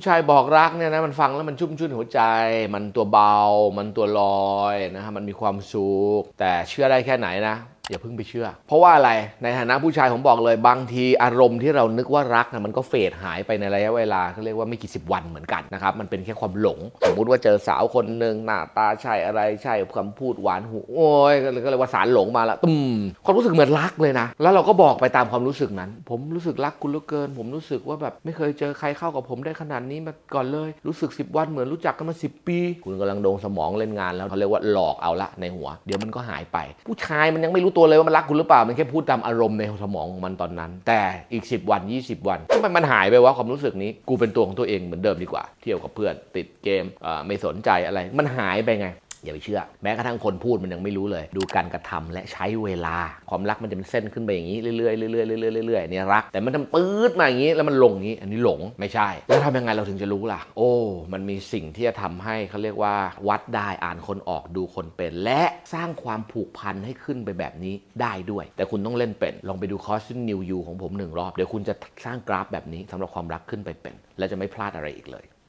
ผู้ชายบอกรักเนี่ยนะมันฟังแล้วมันชุ่มชื่นหัวใจ มันตัวเบา มันตัวลอยนะฮะมันมีความสุขแต่เชื่อได้แค่ไหนนะ อย่าเพิ่งไปเชื่อ เพราะว่าอะไรในฐานะผู้ชายผมบอกเลย บางทีอารมณ์ที่เรานึกว่ารักนะมันก็เฟดหายไปในระยะเวลาเขาเรียกว่าไม่กี่สิบวันเหมือนกันนะครับมันเป็นแค่ความหลง สมมุติว่าเจอสาวคนหนึ่งหน้าตาใช่อะไรใช่คำพูดหวานหูโอ้ยก็เลยกว่าสารหลงมาละตุ้มความรู้สึกเหมือนรักเลยนะ แล้วเราก็บอกไปตามความรู้สึกนั้น ผมรู้สึกรักคุณเหลือเกิน ผมรู้สึกว่าแบบไม่เคยเจอใครเข้ากับผมได้ขนาดนี้มาก่อนเลย รู้สึก 10 วันเหมือนรู้จักกันมา 10 ปี คุณกำลังโดนสมองเล่นงานแล้วเขาเรียกว่าหลอกเอาละในหัว เดี๋ยวมันก็หายไป ผู้ชายมันยังไม่รู้ตัวเลยว่ามันรักคุณหรือเปล่า มันแค่พูดตามอารมณ์ในสมองของมันตอนนั้น แต่อีก 10 วัน 20 วันทำไมมันหายไปวะความรู้สึกนี้ กูเป็นตัวของตัวเองเหมือนเดิมดีกว่า เที่ยวกับเพื่อน ติดเกมเไม่สนใจอะไร มันหายไปไง อย่าไปเชื่อ แม้กระทั่งคนพูดมันยังไม่รู้เลย ดูการกระทำและใช้เวลา ความรักมันจะเป็นเส้นขึ้นไปอย่างนี้เรื่อยๆเรื่อยๆเรื่อยๆเรื่อยๆเนี่ยรัก แต่มันทำปื๊ดมาอย่างนี้แล้วมันลงนี้ อันนี้หลงไม่ใช่ แล้วทำยังไงเราถึงจะรู้ล่ะ โอ้ มันมีสิ่งที่จะทำให้เขาเรียกว่า วัดได้อ่านคนออกดูคนเป็น และสร้างความผูกพันให้ขึ้นไปแบบนี้ได้ด้วย แต่คุณต้องเล่นเป็นลองไปดูคอร์สนิวยูของผมหนึ่งรอบเดี๋ยวคุณจะสร้างกราฟแบบนี้สำหรับความรักขึ้นไปเป็น และจะไม่พลาดอะไรอีกเลย